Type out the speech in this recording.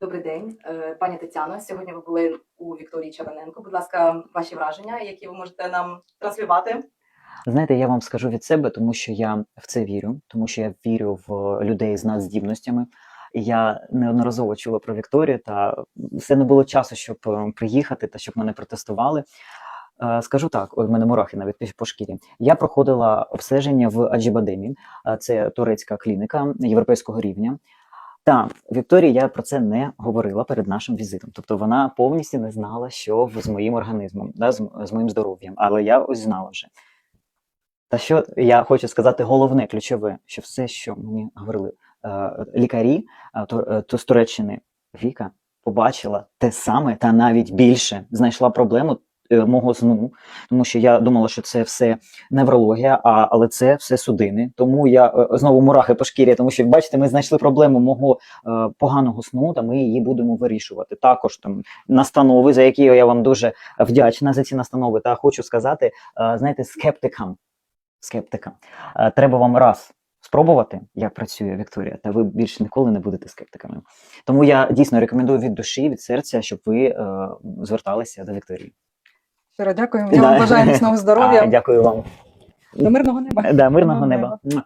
Добрий день, Е, пані Тетяно. Сьогодні ви були у Вікторії Чабаненко. Будь ласка, ваші враження, які ви можете нам транслювати. Знаєте, я вам скажу від себе, тому що я в це вірю, тому що я вірю в людей з надздібностями. Я неодноразово чула про Вікторію, та все не було часу, щоб е, приїхати та щоб мене протестували. Е, Скажу так, ой, мене мурахи навіть по- шкірі. Я проходила обстеження в Аджібадемі, це турецька клініка європейського рівня. Та Вікторії я про це не говорила перед нашим візитом. Тобто вона повністю не знала, що з моїм організмом, да, з, з моїм здоров'ям. Але я ось знала вже. Та що я хочу сказати, головне, ключове, що все, що мені говорили е, лікарі, е, то, е, то з Туреччини Віка побачила те саме та навіть більше знайшла проблему мого сну, тому що я думала, що це все неврологія, а, але це все судини. Тому я е, знову мурахи по шкірі, тому що бачите, ми знайшли проблему мого е, поганого сну, та ми її будемо вирішувати. Також там настанови, за які я вам дуже вдячна за ці настанови. Та хочу сказати, е, знаєте, скептикам. Скептикам. Е, Треба вам раз спробувати, як працює Вікторія, та ви більше ніколи не будете скептиками. Тому я дійсно рекомендую від душі, від серця, щоб ви е, зверталися до Вікторії. Щиро дякуємо. Я вам бажаю міцного А, здоров'я. Дякую вам. До мирного неба. Да, мирного неба. неба.